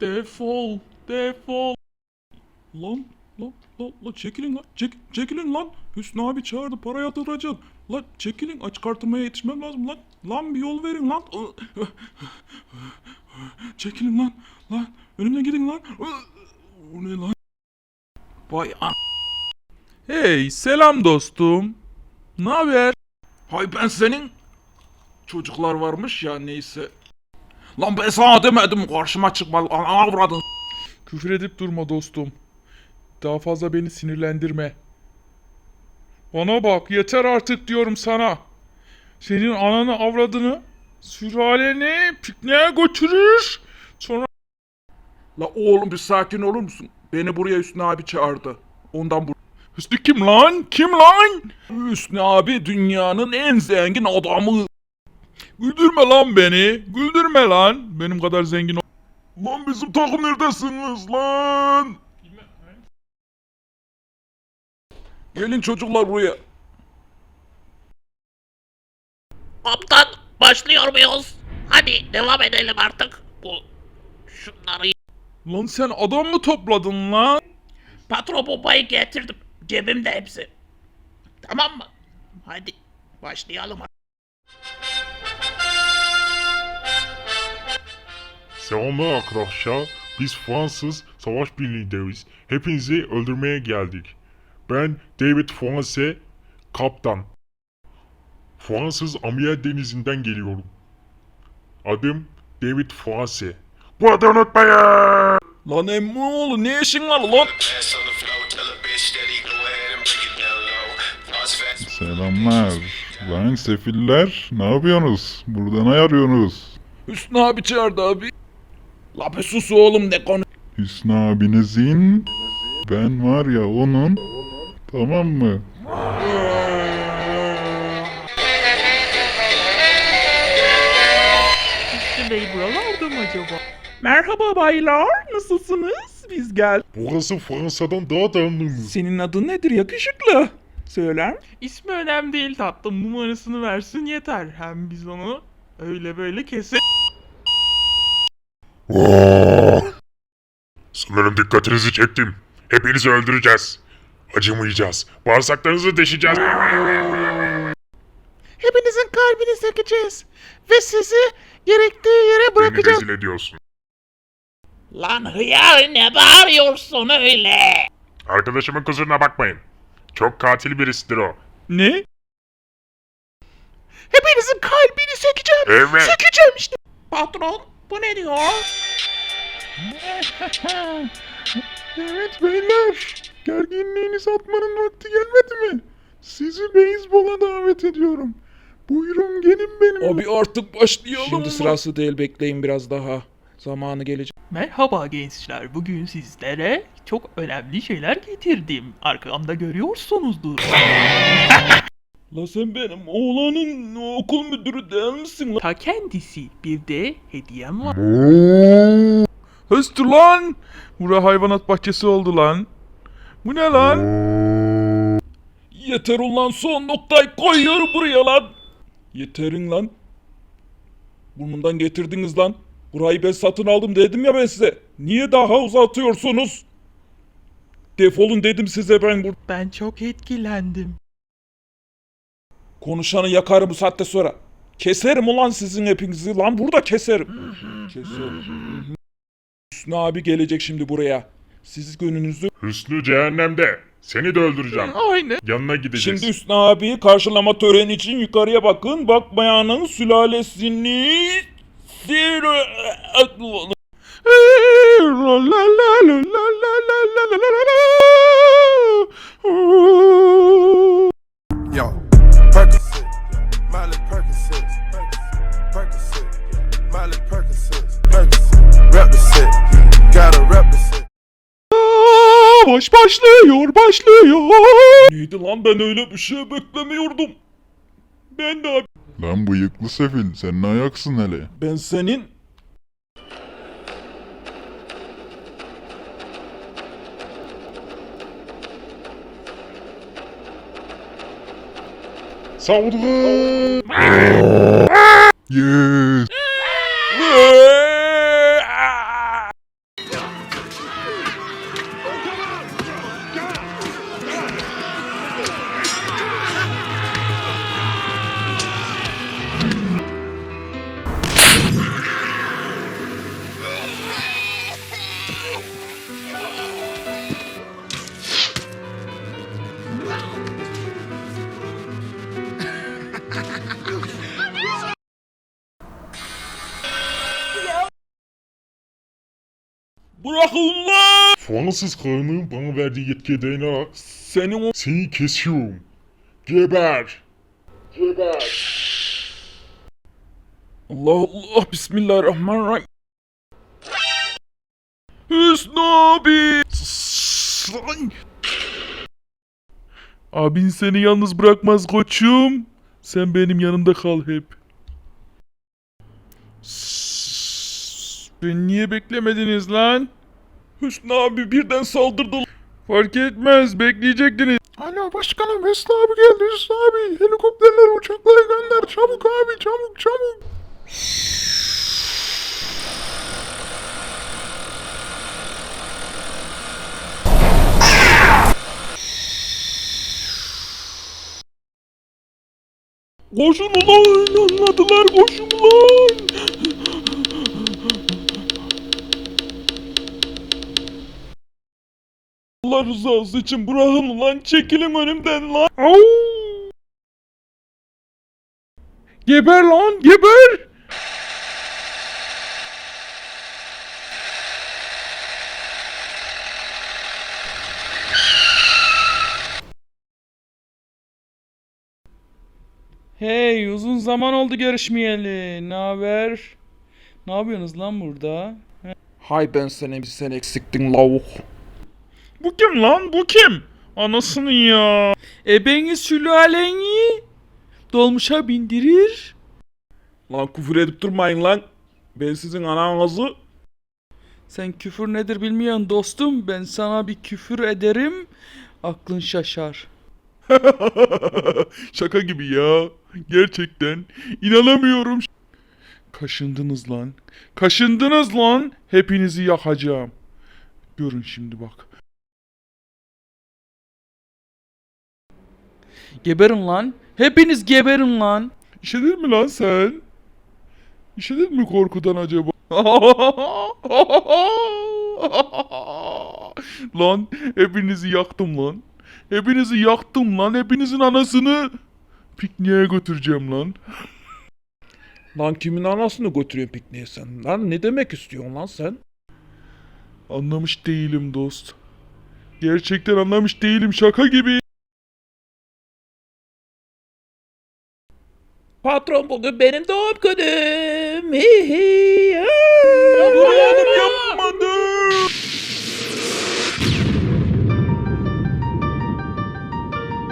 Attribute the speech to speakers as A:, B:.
A: Defol, defol. Lan, lan, lan, lan çekilin lan, çek, çekilin lan. Hüsnü abi çağırdı, para yatıracaksın. Lan çekilin, aç kartımaya yetişmem lazım lan. Lan bir yol verin lan. Çekilin lan, lan. Önümden gidin lan. O ne lan? Vay an... Hey, selam dostum. Ne haber? Hay ben senin... Çocuklar varmış ya neyse. Lan ben sana demedim karşıma çıkma. Ana avradın. Küfür edip durma dostum. Daha fazla beni sinirlendirme. Bana bak yeter artık diyorum sana. Senin ananı avradını sülaleni pikniğe götürür. Sonra... La oğlum bir sakin olur musun? Beni buraya Hüsnü abi çağırdı. Ondan bu... Hüsnü kim lan? Kim lan? Hüsnü abi dünyanın en zengin adamı. Güldürme lan beni. Güldürme lan. Benim kadar zengin Lan bizim takım neredesiniz lan? Gelin çocuklar buraya.
B: Kaptan başlıyor muyuz? Hadi devam edelim artık. Bu şunları
A: Lan sen adam mı topladın lan?
B: patron bombayı getirdim. Cebimde hepsi. Tamam mı? Hadi başlayalım.
C: Selamlar arkadaşlar. Biz Fransız Savaş Birliği'ndeyiz. Hepinizi öldürmeye geldik. Ben David Franse, kaptan. Fransız Amiral Denizi'nden geliyorum. Adım David Franse. Bu adı unutmayın!
A: Lan emmoğlu ne işin var lan?
D: Selamlar. Lan sefiller, ne yapıyorsunuz? Burada ne arıyorsunuz?
A: Hüsnü abi çağırdı abi. La bir sus oğlum ne konu.
D: Hüsnü abinizin, ben var ya onun, tamam mı?
E: Hüsnü Bey buralarda mı acaba? Merhaba baylar, nasılsınız? Biz gel.
C: Burası Fransa'dan daha damlımız.
E: Senin adın nedir yakışıklı? Söyler İsmi önemli değil tatlım, numarasını versin yeter. Hem biz onu öyle böyle kese...
C: Sanırım dikkatinizi çektim. Hepinizi öldüreceğiz. Acımayacağız. Bağırsaklarınızı deşeceğiz.
E: Hepinizin kalbini sökeceğiz. Ve sizi gerektiği yere
C: Beni rezil ediyorsun.
B: Lan hıyar ne bağırıyorsun öyle?
C: Arkadaşımın kusuruna bakmayın. Çok katil birisidir o.
A: Ne?
E: Hepinizin kalbini sökeceğim.
C: Evet.
E: Sökeceğim işte.
B: Patron bu ne diyor?
D: Evet beyler, gerginliğinizi atmanın vakti gelmedi mi? Sizi beyzbola davet ediyorum. Buyurun gelin benim.
A: Abi artık başlayalım
F: Şimdi
A: mı?
F: sırası değil bekleyin biraz daha. Zamanı gelecek.
E: Merhaba gençler. Bugün sizlere çok önemli şeyler getirdim. Arkamda görüyorsunuzdur.
A: La sen benim oğlanın okul müdürü değil misin lan?
E: Ta kendisi. Bir de hediyem var.
A: Höstü lan! Bura hayvanat bahçesi oldu lan. Bu ne lan? Yeter ulan son noktayı koyuyorum buraya lan. Yeterin lan. Burnumdan getirdiniz lan. Burayı ben satın aldım dedim ya ben size. Niye daha uzatıyorsunuz? Defolun dedim size ben burada.
E: Ben çok etkilendim.
A: Konuşanı yakarım bu saatte sonra. Keserim ulan sizin hepinizi lan burada keserim. keserim. Hüsnü abi gelecek şimdi buraya. Siz gününüzü...
C: Hüsnü cehennemde. Seni de öldüreceğim.
E: Aynen.
C: Yanına gideceğiz.
A: Şimdi Hüsnü abi karşılama töreni için yukarıya bakın. Bakmayanın sülalesini...
G: Yo.
A: Baş başlıyor, başlıyor. Neydi lan ben öyle bir şey beklemiyordum. Ben de abi.
D: Lan bıyıklı sefil sen ne ayaksın hele?
A: Ben senin...
C: Saldırın!
D: yeah!
A: Bırakın lan!
C: Fransız kralının bana verdiği yetkiye dayanarak
A: Senin o...
C: seni kesiyorum. Geber!
A: Allah Allah Bismillahirrahmanirrahim. Hüsnü abi. Abin seni yalnız bırakmaz koçum. Sen benim yanımda kal hep. Sus. Beni niye beklemediniz lan? Hüsnü abi birden saldırdı. Fark etmez bekleyecektiniz.
D: Alo başkanım Hüsnü abi geldi Hüsnü abi. Helikopterler uçakları gönder çabuk abi çabuk çabuk.
A: Koşun ulan anladılar koşun ulan. Allah rızası için bırakın ulan çekilin önümden lan. Au! Geber lan geber.
F: Hey uzun zaman oldu görüşmeyeli. Ne haber? Ne yapıyorsunuz lan burada?
A: Hay ben seni bir sen eksiktin lavuk. Bu kim lan bu kim? Anasını ya.
F: E beni sülaleni dolmuşa bindirir.
A: Lan küfür edip durmayın lan. Ben sizin ananızı
F: Sen küfür nedir bilmiyorsun dostum. Ben sana bir küfür ederim. Aklın şaşar.
A: Şaka gibi ya. Gerçekten. İnanamıyorum. Kaşındınız lan. Kaşındınız lan. Hepinizi yakacağım. Görün şimdi bak.
F: Geberin lan. Hepiniz geberin lan.
A: İşedin mi lan sen? İşedin mi korkudan acaba? lan hepinizi yaktım lan. Hepinizi yaktım lan. Hepinizin anasını pikniğe götüreceğim lan. Lan kimin anasını götürüyorsun pikniğe sen? Lan ne demek istiyorsun lan sen? Anlamış değilim dost. Gerçekten anlamış değilim şaka gibi.
B: Patron bugün benim doğum günüm. Hi hi. Aa. Yapma, yapma. yapmadım.